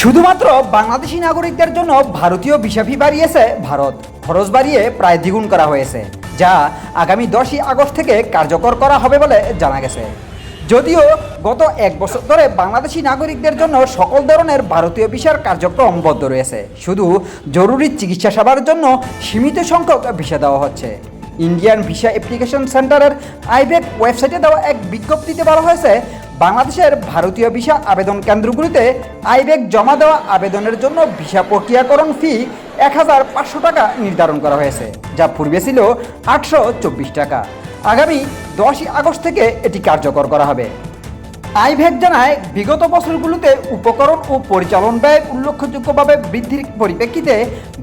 শুধুমাত্র বাংলাদেশি নাগরিকদের জন্য ভারতীয় ভিসা ফি বাড়িয়েছে ভারত। খরচ বাড়িয়ে প্রায় দ্বিগুণ করা হয়েছে, যা আগামী দশই আগস্ট থেকে কার্যকর করা হবে বলে জানা গেছে। যদিও গত এক বছর ধরে বাংলাদেশি নাগরিকদের জন্য সকল ধরনের ভারতীয় ভিসার কার্যক্রম বদ্ধ রয়েছে, শুধু জরুরি চিকিৎসা সেবার জন্য সীমিত সংখ্যক ভিসা দেওয়া হচ্ছে। ইন্ডিয়ান ভিসা অ্যাপ্লিকেশন সেন্টারের আইবেক ওয়েবসাইটে দেওয়া এক বিজ্ঞপ্তিতে বলা হয়েছে বাংলাদেশের ভারতীয় ভিসা আবেদন কেন্দ্রগুলিতে আইবেক জমা দেওয়া আবেদনের জন্য ভিসা প্রক্রিয়াকরণ ফি এক হাজার পাঁচশো টাকা নির্ধারণ করা হয়েছে, যা পূর্বে ছিল আটশো চব্বিশ টাকা। আগামী দশই আগস্ট থেকে এটি কার্যকর করা হবে। আইভ্যাক জানায়, বিগত বছরগুলোতে উপকরণ ও পরিচালন ব্যয় উল্লেখযোগ্যভাবে বৃদ্ধির পরিপ্রেক্ষিতে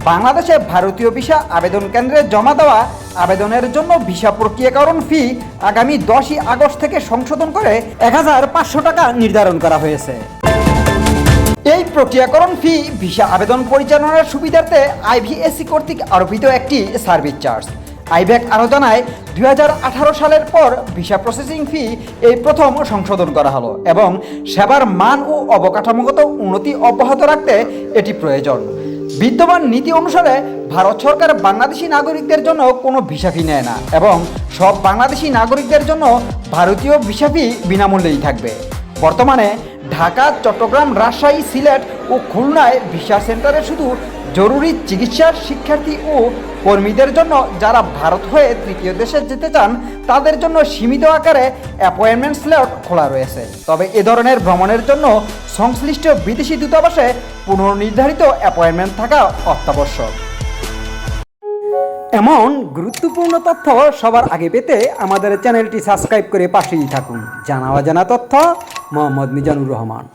বাংলাদেশে ভারতীয় ভিসা আবেদন কেন্দ্রে জমা দেওয়া আবেদনের জন্য ভিসা প্রক্রিয়াকরণ ফি আগামী দশই আগস্ট থেকে সংশোধন করে এক হাজার পাঁচশো টাকা নির্ধারণ করা হয়েছে। এই প্রক্রিয়াকরণ ফি ভিসা আবেদন পরিচালনার সুবিধার্থে আইভিএসসি কর্তৃক আরোপিত একটি সার্ভিস চার্জ। আইব্যাক আরও জানায়, দুই হাজার আঠারো সালের পর ভিসা প্রসেসিং ফি এই প্রথম সংশোধন করা হলো এবং সেবার মান ও অবকাঠামোগত উন্নতি অব্যাহত রাখতে এটি প্রয়োজন। বিদ্যমান নীতি অনুসারে ভারত সরকার বাংলাদেশি নাগরিকদের জন্য কোনো ভিসা ফি নেয় না এবং সব বাংলাদেশি নাগরিকদের জন্য ভারতীয় ভিসা ফি বিনামূল্যেই থাকবে। বর্তমানে ঢাকা, চট্টগ্রাম, রাজশাহী, সিলেট ও খুলনায় ভিসা সেন্টারে শুধু জরুরি চিকিৎসার শিক্ষার্থী ও কর্মীদের জন্য যারা ভারত হয়ে তৃতীয় দেশে যেতে চান, তাদের জন্য সীমিত আকারে অ্যাপয়েন্টমেন্ট স্লট খোলা রয়েছে। তবে এ ধরনের ভ্রমণের জন্য সংশ্লিষ্ট বিদেশি দূতাবাসে পুনর্নির্ধারিত অ্যাপয়েন্টমেন্ট থাকা অত্যাবশ্যক। এমন গুরুত্বপূর্ণ তথ্য সবার আগে পেতে আমাদের চ্যানেলটি সাবস্ক্রাইব করে পাশেই থাকুন। জানা অজানা তথ্য मोहम्मद मिजानुर रहमान